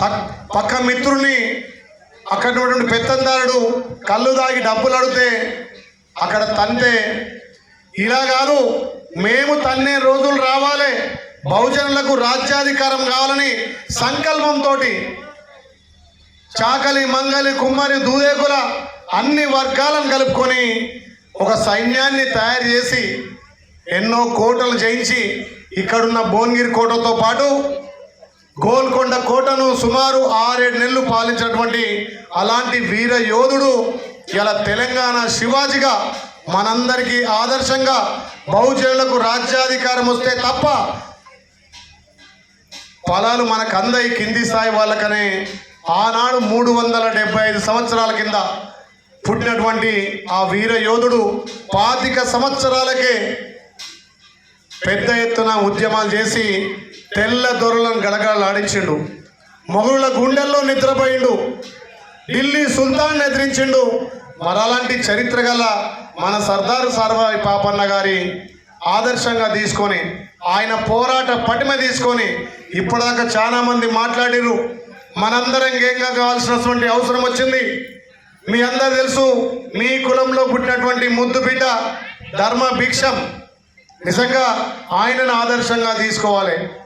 పక్- పక్క మిత్రుని అక్కడ పెత్తందారుడు కళ్ళు దాగి డబ్బులు అడిగితే అక్కడ తంతే ఇలా కాదు మేము తన్నే రోజులు రావాలి బహుజనులకు రాజ్యాధికారం కావాలని సంకల్పంతో చాకలి మంగలి కుమ్మరి దూదేకుల అన్ని వర్గాలను కలుపుకొని ఒక సైన్యాన్ని తయారు చేసి ఎన్నో కోటలు జయించి ఇక్కడున్న భువనగిరి కోటతో పాటు గోల్కొండ కోటను సుమారు ఆరేడు నెలలు పాలించినటువంటి అలాంటి వీర యోధుడు ఇలా తెలంగాణ శివాజీగా మనందరికీ ఆదర్శంగా బహుజనులకు రాజ్యాధికారం వస్తే తప్ప పొలాలు మనకు అందయి కింది స్థాయి వాళ్ళకనే ఆనాడు మూడు వందల డెబ్బై ఐదు సంవత్సరాల కింద పుట్టినటువంటి ఆ వీర యోధుడు పాతిక సంవత్సరాలకే పెద్ద ఎత్తున ఉద్యమాలు చేసి తెల్ల దొరలను గడగడలాడించిండు మొగుళ్ళ గుండెల్లో నిద్రపోయిండు. ఢిల్లీ సుల్తాన్ ఎదిరించిండు. మరి అలాంటి చరిత్ర గల మన సర్దారు సర్వాయి పాపన్న గారి ఆదర్శంగా తీసుకొని ఆయన పోరాట పటిమ తీసుకొని ఇప్పటిదాకా చాలామంది మాట్లాడిరు మనందరం గేంగా కావాల్సినటువంటి అవసరం వచ్చింది. మీ అందరు తెలుసు మీ కులంలో పుట్టినటువంటి ముద్దు బిడ్డ ధర్మ భిక్షం. నిజంగా ఆయనను ఆదర్శంగా తీసుకోవాలి.